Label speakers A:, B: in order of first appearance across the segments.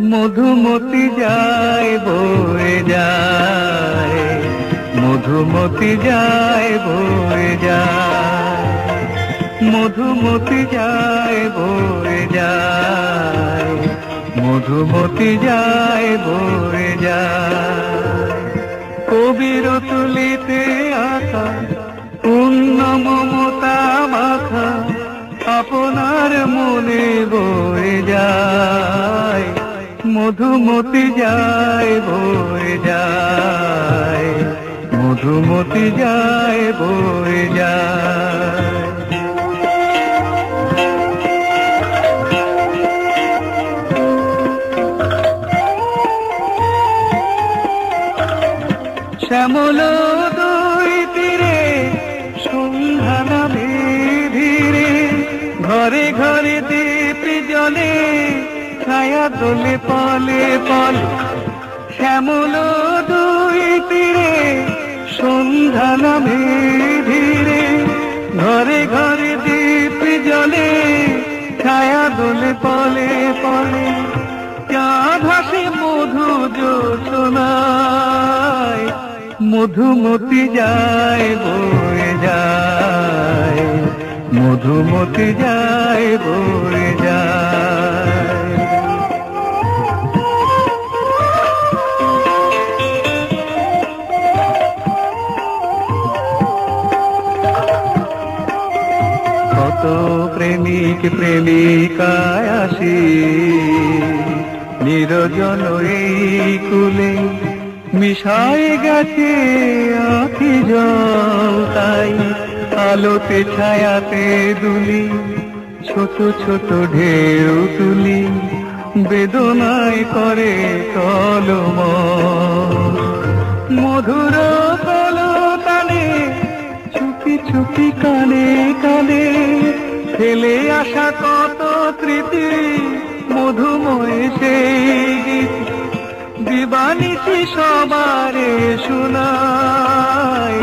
A: মধুমতি যায়, বয়ে যায়। মধুমতি যায়, বয়ে যায়। মধুমতি যায়, বয়ে যায়। মধুমতি যায়, বয়ে যায়। কবির তুলিতে আঁকা, পূর্ণ মমতা মাখা, আপনার মনে বয়ে যায়। মধুমতি যায়, বয়ে যায়। মধুমতি যায়, বয়ে যায়। শ্যামল দুই তীরে, সন্ধ্যা ধীরে, ঘরে ঘরে দীপ জলে ছায়া দোলে পলে পলে। শ্যামল দুই তীরে, সন্ধ্যা নামে ধীরে। ঘরে ঘরে দীপ জলে ছায়া দোলে পলে পলে। চা ভাসে মধু যোচনায় মধুমতি যায় বয়ে যায়। মধুমতি যায় বয়ে কত প্রেমিক প্রেমিকায় আসি। নিরজন এই কুলে মিশায় গেছে আখি জল, তাই আলোতে ছায়াতে দুলি, ছোট ছোট ঢেউ তুলি, বেদনায় করে কলম মধুর চুপি কানে কানে, ফেলে আসা কত স্মৃতি মধুময় সেই গীত। দিবানিছি সবারে শোনায়,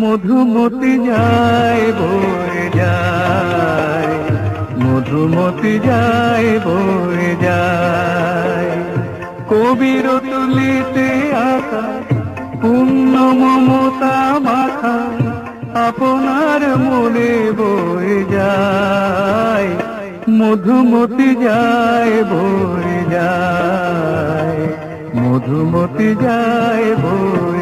A: মধুমতি যায় বয়ে যায়, মধুমতি যায় বয়ে যায়। কবির তুলিতে আঁকা পূর্ণ মমতা মাখা আপনার মনে বই যায় মধুমতি যায় বই যায় মধুমতি যায় বই